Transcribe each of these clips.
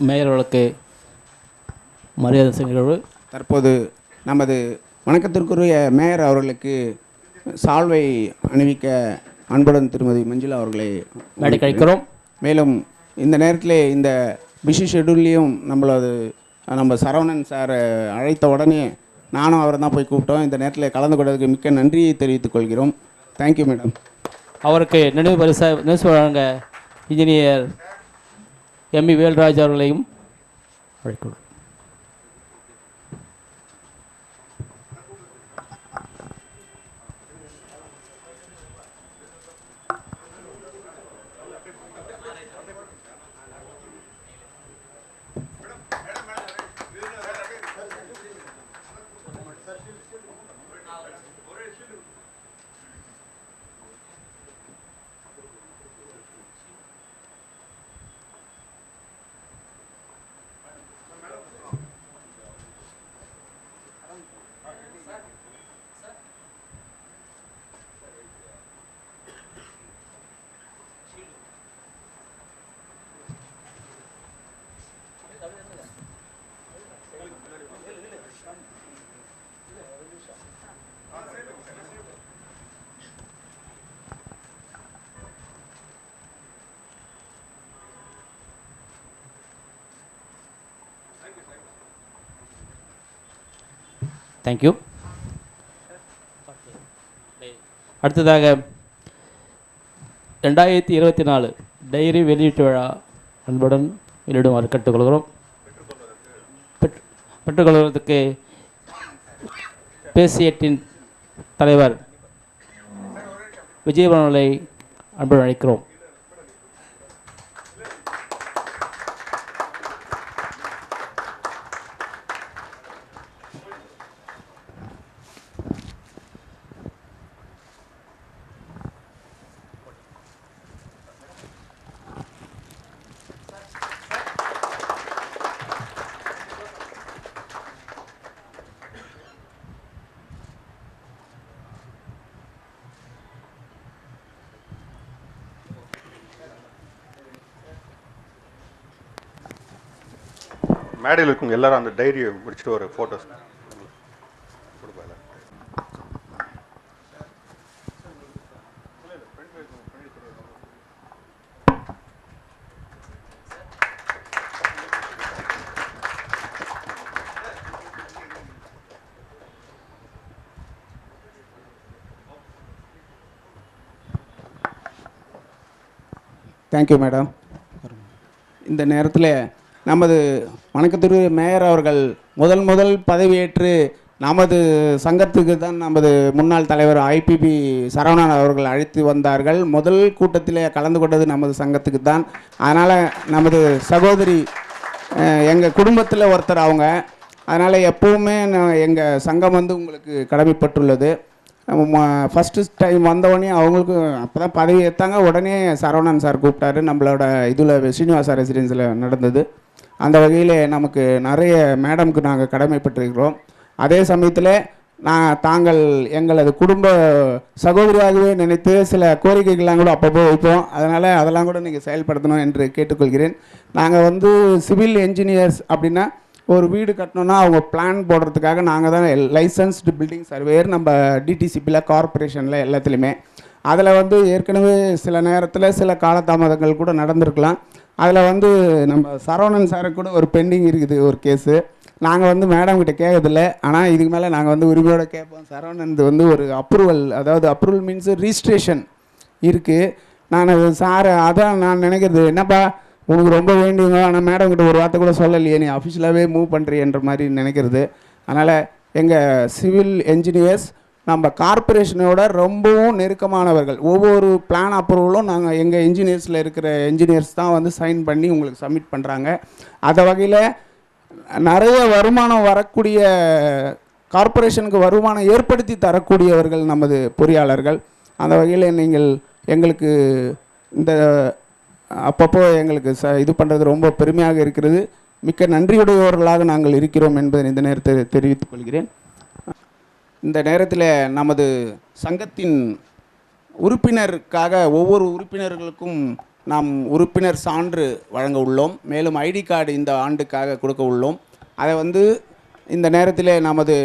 Mayor அவர்களுக்கு மரியாதை நிகழ்வு தற்போது நமது வணக்கத்திற்குரிய மேயர் அவர்களுக்கு சால்வை அணிவிக்க அன்புடன் திருமதி மஞ்சுளா அவர்களை மேடை கழிக்கிறோம் மேலும் இந்த நேரத்தில் இந்த பிஸி ஷெடியூல்லையும் நம்மளது நம்ம சரவணன் சார் அழைத்த உடனே நானும் அவரை தான் போய் கூப்பிட்டோம். இந்த நேரத்தில் கலந்து கொண்டதுக்கு மிக்க நன்றியை தெரிவித்துக் கொள்கிறோம். தேங்க்யூ மேடம் அவருக்கு நினைவு பரிசா நினைவு வழங்க இன்ஜினியர் எம்இ வேல்ராஜ் அவர்களையும் அழைக்கிறோம் தேங்க்யூ அடுத்ததாக ரெண்டாயிரத்தி இருபத்தி நாலு டைரி வெளியீட்டு விழா அன்புடன் வெளியிடுமாறு கேட்டுக்கொள்கிறோம். பெற்று- பெற்றுக்கொள்வதற்கு பேசியட்டின் தலைவர் விஜயபவன் அன்புடன் அழைக்கிறோம். மேடையில் இருக்கவங்க எல்லாரும் அந்த டைரியை முடிச்சுட்டு ஒரு ஃபோட்டோஸ் தேங்க்யூ மேடம் இந்த நேரத்தில் நமது வணக்கத்திற்கு மேயர் அவர்கள் முதல் முதல் பதவியேற்று நமது சங்கத்துக்கு தான் நமது முன்னாள் தலைவர் ஐபிபி சரவணன் அவர்கள் அழைத்து வந்தார்கள். முதல் கூட்டத்தில் கலந்து கொண்டது நமது சங்கத்துக்கு தான். அதனால் நமது சகோதரி எங்கள் குடும்பத்தில் ஒருத்தர் அவங்க. அதனால் எப்போவுமே எங்கள் சங்கம் வந்து உங்களுக்கு கடமைப்பட்டுள்ளது. ஃபஸ்ட்டு டைம் வந்தவொடனே அவங்களுக்கு அப்போ தான் பதவி ஏற்றாங்க உடனே சரவணன் சார் கூப்பிட்டாரு. நம்மளோட இதில் ஸ்ரீனிவாசா ரெசிடென்ஸில் நடந்தது. அந்த வகையில் நமக்கு நிறைய மேடம்க்கு நாங்கள் கடமைப்பட்டிருக்கிறோம் அதே சமயத்தில் நான் தாங்கள் எங்களது குடும்ப சகோதரியாகவே நினைத்து சில கோரிக்கைகள்லாம் கூட அப்பப்போ வைப்போம். அதனால் அதெல்லாம் கூட நீங்கள் செயல்படுத்தணும் என்று கேட்டுக்கொள்கிறேன். நாங்கள் வந்து சிவில் என்ஜினியர்ஸ் அப்படின்னா ஒரு வீடு கட்டணும்னா அவங்க பிளான் போடுறதுக்காக நாங்கள் தான் லைசன்ஸ்டு பில்டிங் சர்வேயர் நம்ம டிடிசிபியில் கார்ப்பரேஷனில் எல்லாத்துலேயுமே. அதில் வந்து ஏற்கனவே சில நேரத்தில் சில காலதாமதங்கள் கூட நடந்திருக்கலாம். அதில் வந்து நம்ம சரவணன் சாருக்கு கூட ஒரு பெண்டிங் இருக்குது ஒரு கேஸு நாங்கள் வந்து மேடம் கிட்ட கேட்கறதில்ல ஆனால் இதுக்கு மேலே நாங்கள் வந்து உரிமையோட கேட்போம். சரவணன் வந்து ஒரு அப்ரூவல் அதாவது அப்ரூவல் மீன்ஸ் ரிஜிஸ்ட்ரேஷன் இருக்குது நான் சார் அதான் நான் நினைக்கிறது என்னப்பா உனக்கு ரொம்ப வேண்டியவங்க ஆனால் மேடம் கிட்ட ஒரு வார்த்தை கூட சொல்லலையே. நீ அஃபிஷியலாகவே மூவ் பண்ணுறியன்ற மாதிரி நினைக்கிறது. அதனால் எங்கள் சிவில் என்ஜினியர்ஸ் நம்ம கார்ப்பரேஷனோட ரொம்பவும் நெருக்கமானவர்கள். ஒவ்வொரு பிளான் அப்ரூவலும் நாங்கள் எங்கள் இன்ஜினியர்ஸில் இருக்கிற இன்ஜினியர்ஸ் தான் வந்து சைன் பண்ணி உங்களுக்கு சப்மிட் பண்ணுறாங்க அந்த வகையில் நிறைய வருமானம் வரக்கூடிய கார்ப்பரேஷனுக்கு வருமானம் ஏற்படுத்தி தரக்கூடியவர்கள் நமது பொறியாளர்கள். அந்த வகையில் நீங்கள் எங்களுக்கு இந்த அப்பப்போ எங்களுக்கு ச இது பண்ணுறது ரொம்ப பெருமையாக இருக்கிறது. மிக்க நன்றியுடையவர்களாக நாங்கள் இருக்கிறோம் என்பதை இந்த நேரத்தில் தெரிவித்துக் கொள்கிறேன். இந்த நேரத்தில் நமது சங்கத்தின் உறுப்பினருக்காக ஒவ்வொரு உறுப்பினர்களுக்கும் நாம் உறுப்பினர் சான்று வழங்க உள்ளோம். மேலும் ஐடி கார்டு இந்த ஆண்டுக்காக கொடுக்க உள்ளோம். அதை வந்து இந்த நேரத்தில் நமது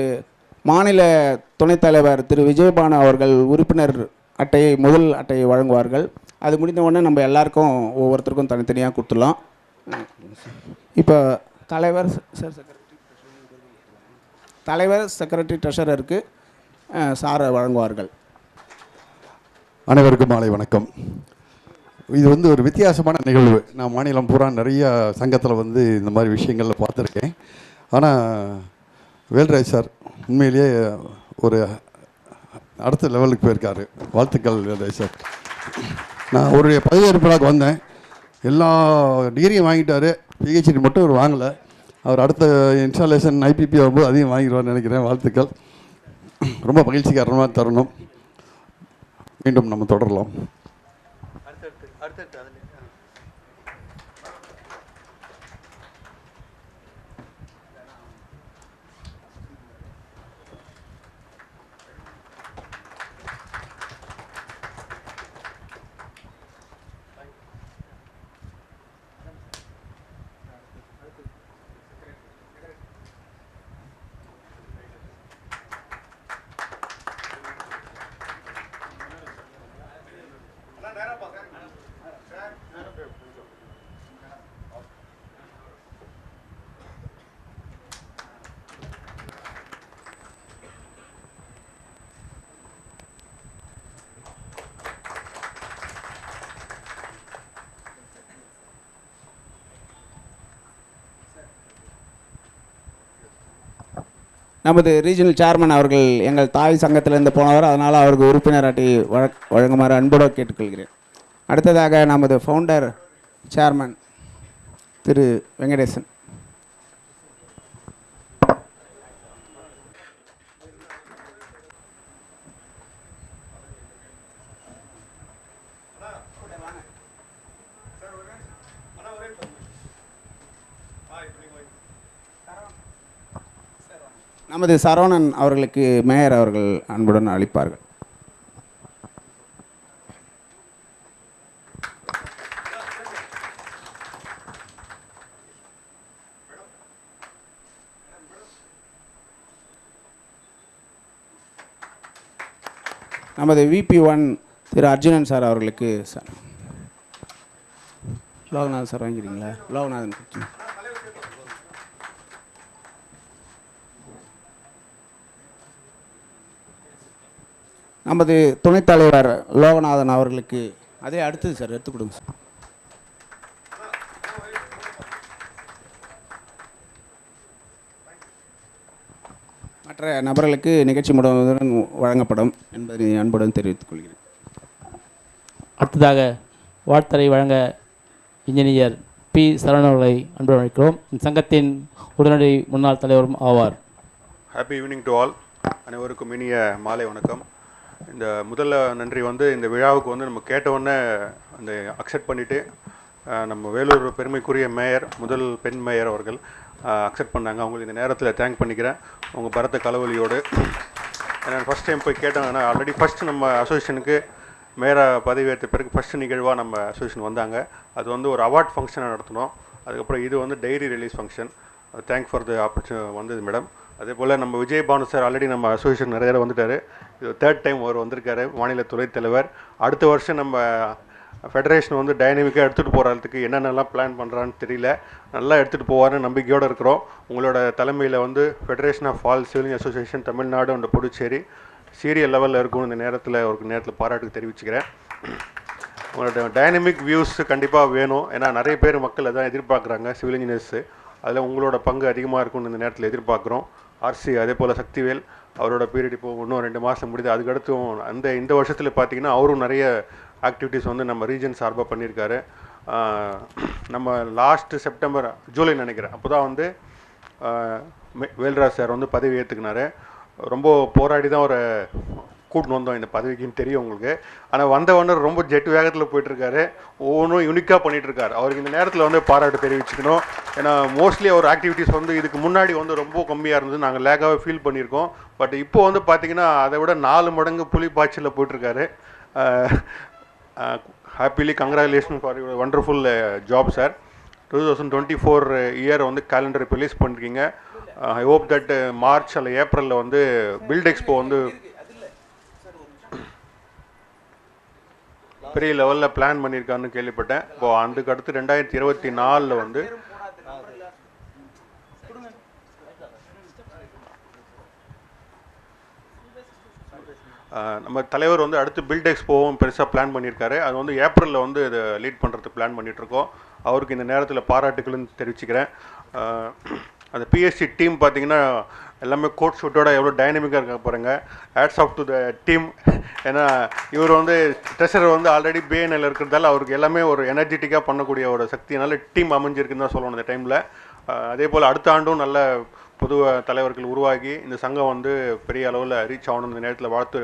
மாநில துணைத் தலைவர் திரு. விஜயபானு அவர்கள் உறுப்பினர் அட்டையை முதல் அட்டையை வழங்குவார்கள். அது முடிந்த உடனே நம்ம எல்லாருக்கும் ஒவ்வொருத்தருக்கும் தனித்தனியாக கொடுத்துடலாம். இப்போ தலைவர் சார் செக்ரட்டரி தலைவர் செக்ரட்டரி ட்ரெஷரருக்கு சாரை வழங்குவார்கள். அனைவருக்கும் மாலை வணக்கம். இது வந்து ஒரு வித்தியாசமான நிகழ்வு. நான் மாநிலம் பூரா நிறைய சங்கத்தில் வந்து இந்த மாதிரி விஷயங்களில் பார்த்துருக்கேன். ஆனால் வேல்ராஜ் சார் உண்மையிலேயே ஒரு அடுத்த லெவலுக்கு போயிருக்காரு. வாழ்த்துக்கள் வேல்ராஜ் சார். நான் ஒரு பதவியேற்பு விழாக்கு வந்தேன். எல்லா டிகிரியும் வாங்கிட்டார். பிஹெச்டி மட்டும் ஒரு வாங்கலை. அவர் அடுத்த இன்ஸ்டாலேஷன் ஐபிபி வரும்போது அதையும் வாங்கிடுவார்னு நினைக்கிறேன் வாழ்த்துக்கள். ரொம்ப மகிழ்ச்சிகரமாக தருணம். மீண்டும் நம்ம தொடரலாம். நமது ரீஜனல் சேர்மன் அவர்கள் எங்கள் தாய் சங்கத்திலிருந்து போனவர். அதனால் அவருக்கு உறுப்பினர் அட்டி வழ- வழங்குமாறு அன்போடு கேட்டுக்கொள்கிறேன். அடுத்ததாக நமது ஃபவுண்டர் சேர்மன் திரு வெங்கடேசன். நமது சரவணன் அவர்களுக்கு மேயர் அவர்கள் அன்புடன் அளிப்பார்கள். நமது VP one Thiru Arjunan sir அவர்களுக்கு சார். லோகநாதன் சார் வாங்கிக்கிறீங்களா? லோகநாதன். நமது துணைத் தலைவர் லோகநாதன் அவர்களுக்கு அதே அடுத்தது சார் எடுத்து கொடுங்க சார். மற்ற நபர்களுக்கு நிகழ்ச்சி முழுவதுடன் வழங்கப்படும் என்பதை அன்புடன் தெரிவித்துக் கொள்கிறேன். அடுத்ததாக வாழ்த்தரை வழங்க இன்ஜினியர் பி. சரவணன் அவர்களை அன்புடன் அழைக்கிறோம். சங்கத்தின் உடனடி முன்னாள் தலைவரும் ஆவார். ஹாப்பி ஈவினிங் டு ஆல் அனைவருக்கும் இனிய மாலை வணக்கம். இந்த முதல்ல நன்றி வந்து இந்த விழாவுக்கு வந்து நம்ம கேட்ட உடனே அந்த அக்செப்ட் பண்ணிவிட்டு நம்ம வேலூர் பெருமைக்குரிய மேயர் முதல் பெண் மேயர் அவர்கள் அக்செப்ட் பண்ணாங்க. அவங்களுக்கு இந்த நேரத்தில் தேங்க் பண்ணிக்கிறேன். உங்கள் பரத்த கலவலியோடு. ஏன்னா ஃபஸ்ட் டைம் போய் கேட்டேன் ஆல்ரெடி ஃபஸ்ட்டு நம்ம அசோசியேஷனுக்கு மேயராக பதவியேற்ற பிறகு ஃபஸ்ட்டு நிகழ்வாக நம்ம அசோசியேஷன் வந்தாங்க. அது வந்து ஒரு அவார்ட் ஃபங்க்ஷனை நடத்தினோம் அதுக்கப்புறம் இது வந்து diary release function thank for the ஆப்பர்ச்சு வந்தது மேடம் அதே போல் நம்ம விஜய் பானு சார் ஆல்ரெடி நம்ம அசோசியேஷன் நிறைய தடவை வந்துட்டார். இது தேர்ட் டைம் அவர் வந்திருக்காரு மாநில துறை தலைவர். அடுத்த வருஷம் நம்ம ஃபெடரேஷன் வந்து டைனமிக்காக எடுத்துகிட்டு போகிறதுக்கு என்னென்னலாம் பிளான் பண்ணுறான்னு தெரியல. நல்லா எடுத்துகிட்டு போவார்னு நம்பிக்கையோடு இருக்கிறோம். உங்களோட தலைமையில் வந்து federation of all civil association Tamil Nadu and Puducherry serial லெவலில் இருக்கும் இந்த நேரத்தில் ஒரு நேரத்தில் பாராட்டுக்கு தெரிவிச்சுக்கிறேன். உங்களோட டைனமிக் வியூஸ் கண்டிப்பாக வேணும். ஏன்னா நிறைய பேர் மக்கள் அதான் எதிர்பார்க்குறாங்க சிவில் இன்ஜினியர்ஸு அதில் உங்களோட பங்கு அதிகமாக இருக்கும்னு இந்த நேரத்தில் எதிர்பார்க்குறோம். ஆர்சி அதே போல் சக்திவேல் அவரோட பீரியட் இப்போ இன்னும் ரெண்டு மாதம் முடியுது. அதுக்கடுத்தும் அந்த இந்த வருஷத்தில் பார்த்தீங்கன்னா அவரும் நிறைய ஆக்டிவிட்டீஸ் வந்து நம்ம ரீஜன் சார்பாக பண்ணியிருக்காரு. நம்ம லாஸ்ட்டு செப்டம்பர் ஜூலை நினைக்கிறேன். அப்போ தான் வந்து மே- வேல்ராஜ் சார் வந்து பதவி ஏற்றுக்கினாரு ரொம்ப போராடி தான் ஒரு கூட்டின்னு வந்தோம். இந்த பதவிக்குன்னு தெரியும் உங்களுக்கு. ஆனால் வந்த உடனே ரொம்ப ஜெட் வேகத்தில் போயிட்டுருக்காரு. ஒவ்வொன்றும் யூனிக்காக பண்ணிகிட்ருக்காரு அவருக்கு இந்த நேரத்தில் வந்து பாராட்டு தெரிவிச்சுக்கணும். ஏன்னா மோஸ்ட்லி அவர் ஆக்டிவிட்டீஸ் வந்து இதுக்கு முன்னாடி வந்து ரொம்ப கம்மியாக இருந்தது. நாங்கள் லேக்காகவே ஃபீல் பண்ணியிருக்கோம். பட் இப்போ வந்து பார்த்தீங்கன்னா அதை விட நாலு மடங்கு புலி பாய்ச்சலில் போயிட்டுருக்காரு. Happily congratulation for your wonderful job sir two thousand twenty four year வந்து கேலண்டர் ரிலீஸ் பண்ணிருக்கீங்க. ஐ ஹோப் தட் மார்ச் அல்ல ஏப்ரலில் வந்து பில்ட் எக்ஸ்போ வந்து பெரிய லெவலில் பிளான் பண்ணியிருக்கான்னு கேள்விப்பட்டேன். இப்போ அதுக்கு அடுத்து ரெண்டாயிரத்தி இருபத்தி நாலில் வந்து நம்ம தலைவர் வந்து அடுத்து பில்ட் எக்ஸ்போவும் பெருசாக பிளான் பண்ணியிருக்காரு அது வந்து ஏப்ரலில் வந்து இதை லீட் பண்ணுறதுக்கு பிளான் பண்ணிகிட்ருக்கோம் அவருக்கு இந்த நேரத்தில் பாராட்டுகளும் தெரிவிச்சுக்கிறேன். அந்த பிஎஸ்சி டீம் பார்த்தீங்கன்னா எல்லாமே கோட் ஷூட்டோட எவ்வளோ டைனமிக்காக இருக்க பாருங்கள் hats off to the team ஏன்னா இவர் வந்து ட்ரெஷர் வந்து ஆல்ரெடி பிஎன்எல் இருக்கிறதால அவருக்கு எல்லாமே ஒரு எனர்ஜெட்டிக்காக பண்ணக்கூடிய ஒரு சக்தினால டீம் அமைஞ்சிருக்குன்னு தான் சொல்லணும் இந்த டைமில் அதே போல் அடுத்த ஆண்டும் நல்ல புது தலைவர்கள் உருவாகி இந்த சங்கம் வந்து பெரிய அளவில் ரீச் ஆகணும் இந்த நேரத்தில் வாழ்த்து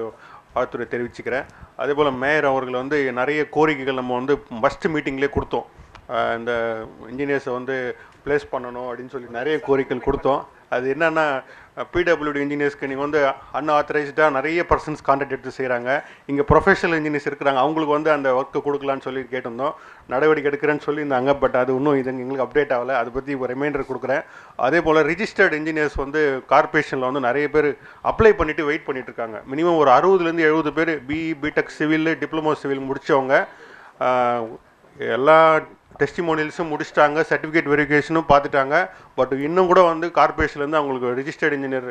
வாழ்த்துறை தெரிவிச்சுக்கிறேன். அதே போல் மேயர் அவர்கள் வந்து நிறைய கோரிக்கைகள் நம்ம வந்து ஃபஸ்ட்டு மீட்டிங்லேயே கொடுத்தோம். இந்த இன்ஜினியர்ஸை வந்து ப்ளேஸ் பண்ணணும் அப்படின்னு சொல்லி நிறைய கோரிக்கைகள் கொடுத்தோம். அது என்னென்னா பிடபிள்யூடி இன்ஜினியர்ஸ்க்கு நீங்கள் வந்து அன்ஆத்தரைஸ்டாக நிறைய பர்சன்ஸ் கான்டாக்ட் எடுத்து செய்கிறாங்க இங்கே ப்ரொஃபஷனல் இன்ஜினியர்ஸ் இருக்கிறாங்க. அவங்களுக்கு வந்து அந்த ஒர்க்கை கொடுக்கலான்னு சொல்லி கேட்டிருந்தோம். நடவடிக்கை எடுக்கிறேன்னு சொல்லியிருந்தாங்க. பட் அது இன்னும் இது எங்களுக்கு அப்டேட் ஆகலை. அதை பற்றி ஒரு ரிமைண்டர் கொடுக்குறேன். அதே போல் ரிஜிஸ்டர்ட் இன்ஜினியர்ஸ் வந்து கார்பரேஷனில் வந்து நிறைய பேர் அப்ளை பண்ணிவிட்டு வெயிட் பண்ணிட்டு இருக்காங்க. மினிமம் ஒரு அறுபதுலேருந்து எழுபது பேர் BE BTech civil diploma civil முடித்தவங்க எல்லா டெஸ்டிமோனியல்ஸும் முடிச்சிட்டாங்க சர்டிஃபிகேட் வெரிஃபிகேஷனும் பார்த்துட்டாங்க. பட் இன்னும் கூட வந்து கார்பரேஷன்லேருந்து அவங்களுக்கு ரிஜிஸ்டர்ட் இன்ஜினியர்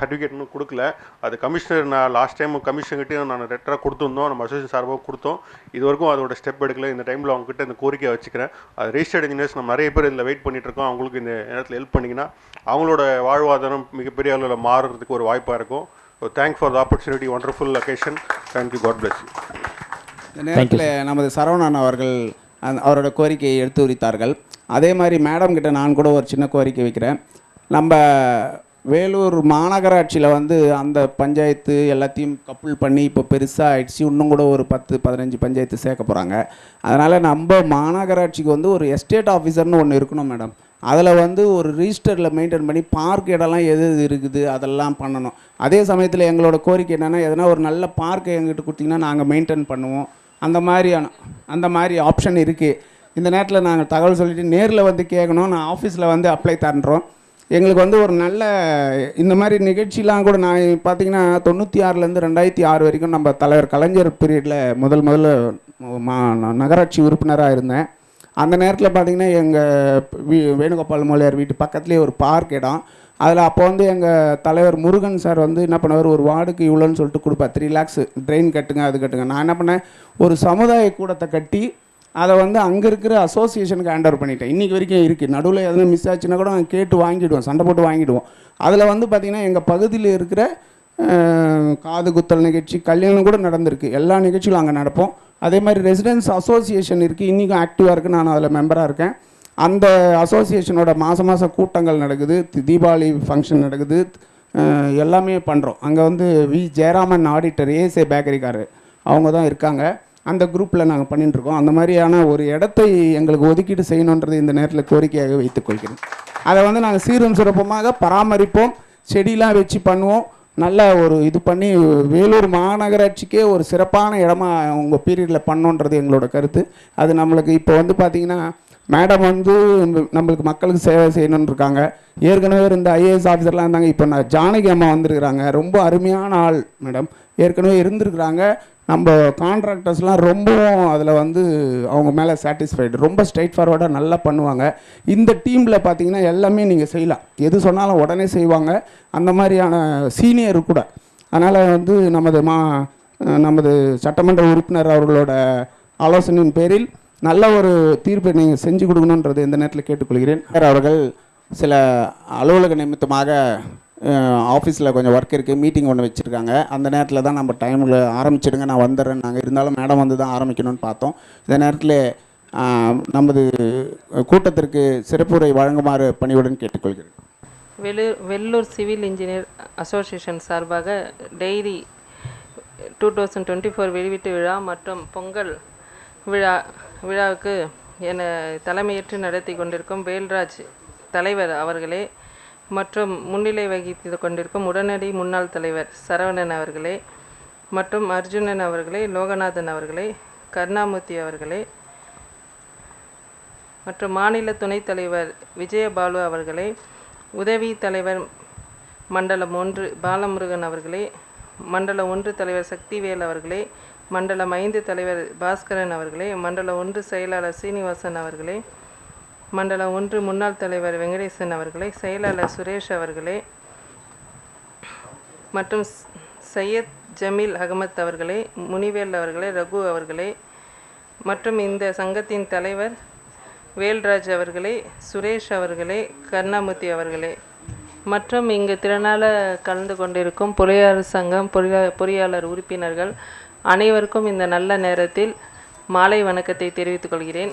சர்டிஃபிகேட் இன்னும் கொடுக்கல. அது கமிஷனர் நான் லாஸ்ட் டைம் கமிஷன்கிட்டையும் நான் லெட்டராக கொடுத்துருந்தோம். நம்ம அசோசியேஷன் சார்பாக கொடுத்தோம். இது வரைக்கும் அதோட ஸ்டெப் எடுக்கல. இந்த டைமில் அவங்ககிட்ட இந்த கோரிக்கையை வச்சுக்கிறேன். அது ரிஜிஸ்டர்ட் இன்ஜினியர்ஸ் நம்ம நிறைய பேர் இதில் வெயிட் பண்ணிட்டு இருக்கோம் அவங்களுக்கு இந்த நேரத்தில் ஹெல்ப் பண்ணிங்கன்னா அவங்களோட வாழ்வாதாரம் மிகப்பெரிய அளவில் மாறுறதுக்கு ஒரு வாய்ப்பாக இருக்கும். Thank for the opportunity wonderful location thank you god bless you இந்த நேரத்தில் நமது சரவணன் அவர்கள் அவரோட கோரிக்கையை எடுத்து உரித்தார்கள். அதே மாதிரி மேடம் கிட்ட நான் கூட ஒரு சின்ன கோரிக்கை வைக்கிறேன். நம்ம வேலூர் மாநகராட்சியில் வந்து அந்த பஞ்சாயத்து எல்லாத்தையும் கப்புள் பண்ணி இப்போ பெருசாக ஆயிடுச்சு. இன்னும் கூட ஒரு பத்து பதினஞ்சு பஞ்சாயத்து சேர்க்க போகிறாங்க அதனால் நம்ம மாநகராட்சிக்கு வந்து ஒரு எஸ்டேட் ஆஃபீஸர்னு ஒன்று இருக்கணும் மேடம் அதில் வந்து ஒரு ரிஜிஸ்டரில் மெயின்டைன் பண்ணி பார்க் இடம்லாம் எது எது இருக்குது அதெல்லாம் பண்ணணும். அதே சமயத்தில் எங்களோட கோரிக்கை என்னென்னா எதனா ஒரு நல்ல பார்க்கை எங்கிட்ட கொடுத்தீங்கன்னா நாங்கள் மெயின்டைன் பண்ணுவோம். அந்த மாதிரியான அந்த மாதிரி ஆப்ஷன் இருக்குது இந்த நேரத்தில் நாங்கள் தகவல் சொல்லிட்டு நேரில் வந்து கேட்கணும் நான் ஆஃபீஸில் வந்து அப்ளை தரன்றோம். எங்களுக்கு வந்து ஒரு நல்ல இந்த மாதிரி நிகழ்ச்சிலாம் கூட நான் பார்த்தீங்கன்னா தொண்ணூற்றி ஆறுலேருந்து ரெண்டாயிரத்தி ஆறு வரைக்கும் நம்ம தலைவர் கலைஞர் பீரியடில் முதல் முதல்ல மா ந- நகராட்சி உறுப்பினராக இருந்தேன். அந்த நேரத்தில் பார்த்தீங்கன்னா எங்கள் வீ வேணுகோபால் மொழியார் வீட்டு பக்கத்துலேயே ஒரு பார்க் இடம். அதில் அப்போ வந்து எங்கள் தலைவர் முருகன் சார் வந்து என்ன பண்ணுவார்? ஒரு வார்டுக்கு இவ்வளோன்னு சொல்லிட்டு கொடுப்பார். த்ரீ லேக்ஸ் ட்ரெயின் கட்டுங்க அது கட்டுங்க. நான் என்ன பண்ணேன்? ஒரு சமுதாய கூடத்தை கட்டி அதை வந்து அங்கே இருக்கிற அசோசியேஷனுக்கு ஹேண்ட் ஓவர் பண்ணிட்டேன். இன்றைக்கி வரைக்கும் இருக்குது நடுவில் எதுவும் மிஸ் ஆச்சுன்னா கூட நாங்கள் கேட்டு வாங்கிடுவோம் சண்டை போட்டு வாங்கிடுவோம். அதில் வந்து பார்த்திங்கன்னா எங்கள் பகுதியில் இருக்கிற காது குத்தல் நிகழ்ச்சி கல்யாணம் கூட நடந்திருக்கு. எல்லா நிகழ்ச்சிகளும் அங்கே நடப்போம். அதே மாதிரி ரெசிடென்ஸ் அசோசியேஷன் இருக்குது இன்றைக்கும் ஆக்டிவாக இருக்குது நான் அதில் மெம்பராக இருக்கேன். அந்த அசோசியேஷனோட மாதம் மாதம் கூட்டங்கள் நடக்குது தீபாவளி ஃபங்க்ஷன் நடக்குது எல்லாமே பண்ணுறோம் அங்கே வந்து வி ஜெயராமன் ஆடிட்டர் ஏசே பேக்கரிக்காரர் அவங்க தான் இருக்காங்க. அந்த குரூப்பில் நாங்கள் பண்ணிட்டுருக்கோம் அந்த மாதிரியான ஒரு இடத்தை எங்களுக்கு ஒதுக்கீடு செய்யணுன்றது இந்த நேரத்தில் கோரிக்கையாக வைத்துக்கொள்கிறேன் அதை வந்து நாங்கள் சீரும் சிறப்புமாக பராமரிப்போம். செடிலாம் வச்சு பண்ணுவோம். நல்ல ஒரு இது பண்ணி வேலூர் மாநகராட்சிக்கே ஒரு சிறப்பான இடமா உங்கள் பீரியடில் பண்ணோன்றது எங்களோட கருத்து. அது நம்மளுக்கு இப்போ வந்து பார்த்திங்கன்னா மேடம் வந்து நம்மளுக்கு மக்களுக்கு சேவை செய்யணும்னு இருக்காங்க. ஏற்கனவே இருந்த ஐஏஎஸ் ஆஃபீஸர்லாம் இருந்தாங்க. இப்போ நான் ஜானகி அம்மா வந்திருக்கிறாங்க. ரொம்ப அருமையான ஆள் மேடம் ஏற்கனவே இருந்திருக்கிறாங்க. நம்ம கான்ட்ராக்டர்ஸ்லாம் ரொம்பவும் அதில் வந்து அவங்க மேலே சாட்டிஸ்ஃபைடு ரொம்ப ஸ்ட்ரைட் ஃபார்வர்டாக நல்லா பண்ணுவாங்க. இந்த டீமில் பார்த்தீங்கன்னா எல்லாமே நீங்கள் செய்யலாம். எது சொன்னாலும் உடனே செய்வாங்க. அந்த மாதிரியான சீனியர் கூட. அதனால் வந்து நமது மா நமது சட்டமன்ற உறுப்பினர் அவர்களோட ஆலோசனையின் பேரில் நல்ல ஒரு தீர்ப்பை நீங்கள் செஞ்சு கொடுக்கணுன்றது இந்த நேரத்தில் கேட்டுக்கொள்கிறேன்? சார் அவர்கள் சில அலுவலக நிமித்தமாக ஆஃபீஸில் கொஞ்சம் ஒர்க் இருக்குது மீட்டிங் ஒன்று வச்சுருக்காங்க. அந்த நேரத்தில் தான் நம்ம டைமில் ஆரம்பிச்சிடுங்க. நான் வந்துடுறேன். நாங்கள் இருந்தாலும் மேடம் வந்து தான் ஆரம்பிக்கணும்னு பார்த்தோம். இந்த நேரத்தில் நமது கூட்டத்திற்கு சிறப்புரை வழங்குமாறு பணியுடன் கேட்டுக்கொள்கிறேன். Vellore Vellore civil engineer association சார்பாக daily two thousand twenty four வெளியீட்டு விழா மற்றும் பொங்கல் விழா விழாவுக்கு என தலைமையேற்று நடத்தி கொண்டிருக்கும் வேல்ராஜ் தலைவர் அவர்களே மற்றும் முன்னிலை வகித்து கொண்டிருக்கும் உடனடி முன்னாள் தலைவர் சரவணன் அவர்களே மற்றும் அர்ஜுனன் அவர்களே லோகநாதன் அவர்களே கருணாமூர்த்தி அவர்களே மற்றும் மாநில துணைத் தலைவர் விஜயபாலு அவர்களே உதவி தலைவர் மண்டலம் ஒன்று பாலமுருகன் அவர்களே மண்டலம் ஒன்று தலைவர் சக்திவேல் அவர்களே மண்டலம் ஐந்து தலைவர் பாஸ்கரன் அவர்களே மண்டலம் ஒன்று செயலாளர் சீனிவாசன் அவர்களே மண்டலம் ஒன்று முன்னாள் தலைவர் வெங்கடேசன் அவர்களே செயலாளர் சுரேஷ் அவர்களே மற்றும் சையத் ஜமீல் அகமத் அவர்களே முனிவேல் அவர்களே ரகு அவர்களே மற்றும் இந்த சங்கத்தின் தலைவர் வேல்ராஜ் அவர்களே சுரேஷ் அவர்களே கருணாமூர்த்தி அவர்களே. மற்றும் இங்கு திறனால கலந்து கொண்டிருக்கும் பொறியாளர் சங்கம் பொறியா பொறியாளர் உறுப்பினர்கள் அனைவருக்கும் இந்த நல்ல நேரத்தில் மாலை வணக்கத்தை தெரிவித்துக் கொள்கிறேன்.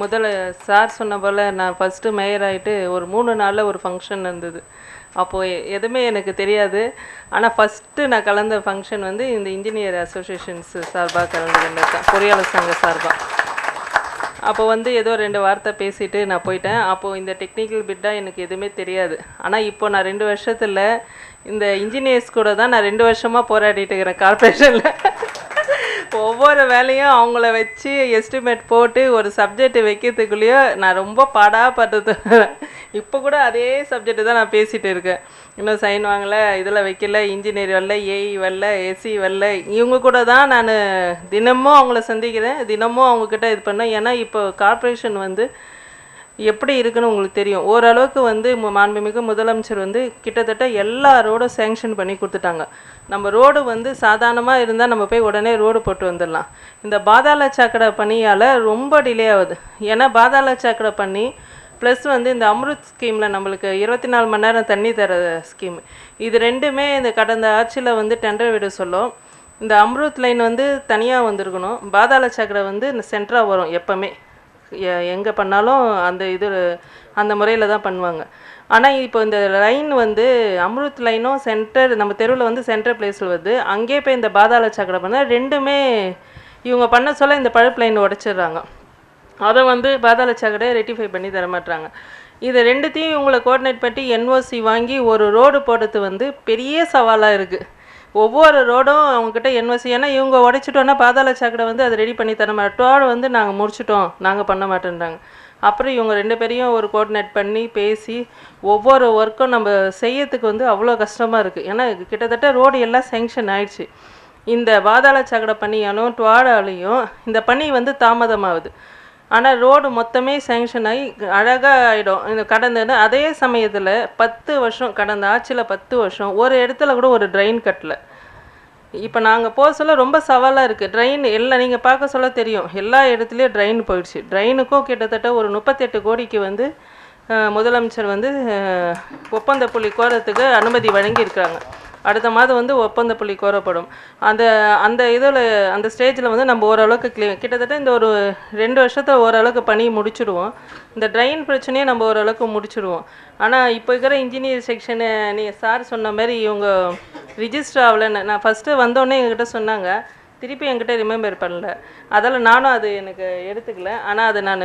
முதல்ல சார் சொன்ன போல் நான் ஃபஸ்ட்டு மேயர் ஆகிட்டு ஒரு மூணு நாளில் ஒரு ஃபங்க்ஷன் இருந்தது அப்போது எதுவுமே எனக்கு தெரியாது. ஆனால் ஃபஸ்ட்டு நான் கலந்த ஃபங்க்ஷன் வந்து இந்த இன்ஜினியர் அசோசியேஷன்ஸ் சார்பாக கலந்துக்கிட்டேன் பொறியாளர் சங்க சார்பாக அப்போ வந்து ஏதோ ரெண்டு வார்த்தை பேசிட்டு நான் போயிட்டேன். அப்போது இந்த டெக்னிக்கல் பிட்டாக எனக்கு எதுவுமே தெரியாது. ஆனால் இப்போ நான் ரெண்டு வருஷத்தில் இந்த இன்ஜினியர்ஸ் கூட தான் நான் ரெண்டு வருஷமாக போராடிட்டு இருக்கிறேன் கார்பரேஷனில் ஒவ்வொரு வேலையும் அவங்கள வச்சு எஸ்டிமேட் போட்டு ஒரு சப்ஜெக்ட் வைக்கிறதுக்குள்ளேயோ நான் ரொம்ப பாடாப்பட்டது. இப்போ கூட அதே சப்ஜெக்ட் தான் நான் பேசிகிட்டு இருக்கேன். இன்னும் சைன் வாங்கலை இதில் வைக்கல இன்ஜினியர் வரல ஏஇ வரல எஸ்சி வரல. இவங்க கூட தான் நான் தினமும் அவங்கள சந்திக்கிறேன். தினமும் அவங்கக்கிட்ட இது பண்ணேன். ஏன்னா இப்போ கார்ப்பரேஷன் வந்து எப்படி இருக்குன்னு உங்களுக்கு தெரியும். ஓரளவுக்கு வந்து மாண்புமிகு முதலமைச்சர் வந்து கிட்டத்தட்ட எல்லா ரோடும் சேங்ஷன் பண்ணி கொடுத்துட்டாங்க. நம்ம ரோடு வந்து சாதாரணமாக இருந்தால் நம்ம போய் உடனே ரோடு போட்டு வந்துடலாம். இந்த பாதாள சாக்கடை பணியால் ரொம்ப டிலே ஆகுது. ஏன்னா பாதாள சாக்கடை பண்ணி ப்ளஸ் வந்து இந்த அம்ருத் ஸ்கீமில் நம்மளுக்கு இருபத்தி நாலு மணி நேரம் தண்ணி தர ஸ்கீம் இது ரெண்டுமே இந்த கடந்த ஆட்சியில் வந்து டெண்டர் விட சொல்லும். இந்த அம்ருத் லைன் வந்து தனியாக வந்திருக்கணும். பாதாள சாக்கடை வந்து இந்த சென்டராக வரும் எப்போவுமே. எங்கே பண்ணாலும் அந்த இது அந்த முறையில் தான் பண்ணுவாங்க. ஆனால் இப்போ இந்த லைன் வந்து அம்ருத் லைனும் சென்டர் நம்ம தெருவில் வந்து சென்டர் பிளேஸில் வருது. அங்கேயே போய் இந்த பாதாள சாக்கடை பண்ணால் ரெண்டுமே இவங்க பண்ண சொல்ல இந்த பழுப்பு லைன் உடச்சிடுறாங்க. அதை வந்து பாதாள சாக்கடையை ரெட்டிஃபை பண்ணி தர மாட்றாங்க. இது ரெண்டுத்தையும் இவங்களை கோஆர்டினேட் பண்ணி என்ஓசி வாங்கி ஒரு ரோடு போடுறது வந்து பெரிய சவாலாக இருக்குது ஒவ்வொரு ரோடும் அவங்கக்கிட்ட என்ஓசி ஏன்னா இவங்க உடைச்சிட்டோன்னா பாதாள சாக்கடை வந்து அதை ரெடி பண்ணி தர மாட்டோம். வந்து நாங்கள் முடிச்சிட்டோம். நாங்கள் பண்ண மாட்டேன்றாங்க. அப்புறம் இவங்க ரெண்டு பேரையும் ஒரு கோஆர்டினேட் பண்ணி பேசி ஒவ்வொரு ஒர்க்கும் நம்ம செய்யறதுக்கு வந்து அவ்வளோ கஷ்டமாக இருக்குது ஏன்னா கிட்டத்தட்ட ரோடு எல்லாம் சேங்ஷன் ஆயிடுச்சு. இந்த பாதாள சாக்கடை பணியாலும் டுவாடாலையும் இந்த பணி வந்து தாமதமாகுது. ஆனால் ரோடு மொத்தமே சேங்ஷன் ஆகி அழகாக ஆகிடும் இந்த கடந்த அதே சமயத்தில் பத்து வருஷம் கடந்த ஆட்சியில் பத்து வருஷம் ஒரு இடத்துல கூட ஒரு ட்ரெயின் கட்டல. இப்போ நாங்கள் போக சொல்ல ரொம்ப சவாலாக இருக்குது ட்ரெயின் எல்லாம் நீங்கள் பார்க்க சொல்ல தெரியும். எல்லா இடத்துலையும் ட்ரெயின் போயிடுச்சு. ட்ரெயினுக்கும் கிட்டத்தட்ட ஒரு முப்பத்தெட்டு கோடிக்கு வந்து முதலமைச்சர் வந்து ஒப்பந்த புள்ளி கோரத்துக்கு அனுமதி வழங்கியிருக்கிறாங்க அடுத்த மாதம் வந்து ஒப்பந்த புள்ளி கோரப்படும். அந்த அந்த இதில் அந்த ஸ்டேஜில் வந்து நம்ம ஓரளவுக்கு கிளீன் கிட்டத்தட்ட இந்த ஒரு ரெண்டு வருஷத்தை ஓரளவுக்கு பணி முடிச்சிடுவோம். இந்த ட்ரெயின் பிரச்சனையை நம்ம ஓரளவுக்கு முடிச்சிடுவோம். ஆனால் இப்போ இருக்கிற இன்ஜினியர் செக்ஷனு நீ சார் சொன்ன மாதிரி இவங்க ரிஜிஸ்டர் ஆகலைன்னு நான் ஃபஸ்ட்டு வந்தோடனே எங்கிட்ட சொன்னாங்க. திருப்பி என்கிட்ட ரிமெம்பர் பண்ணல. அதால் நானும் அது எனக்கு எடுத்துக்கல. ஆனால் அதை நான்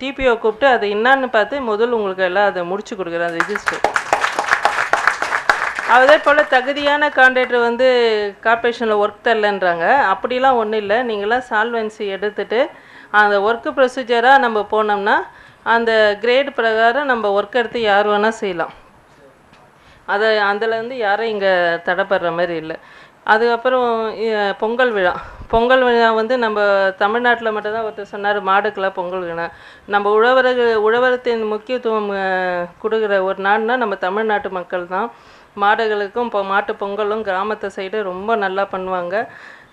டிபிஓ கூப்பிட்டு அது என்னான்னு பார்த்து முதல் உங்களுக்கு எல்லாம் அதை முடிச்சு கொடுக்குறேன் அந்த ரிஜிஸ்டர் அதே போல் தகுதியான கான்ட்ராக்டர் வந்து கார்ப்பரேஷனில் ஒர்க் தரலன்றாங்க. அப்படிலாம் ஒன்றும் இல்லை. நீங்களாம் சால்வன்சி எடுத்துட்டு அந்த ஒர்க்கு ப்ரொசீஜராக நம்ம போனோம்னா அந்த கிரேட் பிரகாரம் நம்ம ஒர்க் எடுத்து யார் வேணால் செய்யலாம். அதை அதுலேருந்து யாரும் இங்கே தடைப்படுற மாதிரி இல்லை. அதுக்கப்புறம் பொங்கல் விழா. பொங்கல் விழா வந்து நம்ம தமிழ்நாட்டில் மட்டும்தான் ஒருத்தர் சொன்னார் மாடுக்கெல்லாம் பொங்கல் விழா. நம்ம உழவர்கள் உழவரத்தின் முக்கியத்துவம் கொடுக்குற ஒரு நாடுனா நம்ம தமிழ்நாட்டு மக்கள் தான் மாடுகளுக்கும் இப்போ மாட்டு பொங்கலும் கிராமத்து சைடு ரொம்ப நல்லா பண்ணுவாங்க.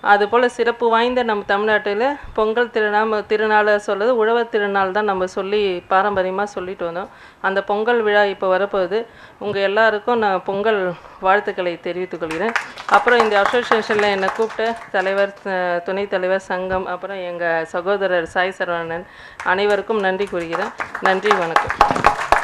அதுபோல் சிறப்பு வாய்ந்த நம்ம தமிழ்நாட்டில் பொங்கல் திருநாம திருநாளை சொல்லுது உழவர் திருநாள் தான் நம்ம சொல்லி பாரம்பரியமாக சொல்லிட்டு வந்தோம். அந்த பொங்கல் விழா இப்போ வரப்போகுது. உங்கள் எல்லாருக்கும் நான் பொங்கல் வாழ்த்துக்களை தெரிவித்துக் கொள்கிறேன். அப்புறம் இந்த அசோசியேஷனில் என்னை கூப்பிட்ட தலைவர் அஹ், துணைத் தலைவர் சங்கம் அப்புறம் எங்கள் சகோதரர் சாய் சரவணன் அனைவருக்கும் நன்றி கூறுகிறேன். நன்றி வணக்கம்.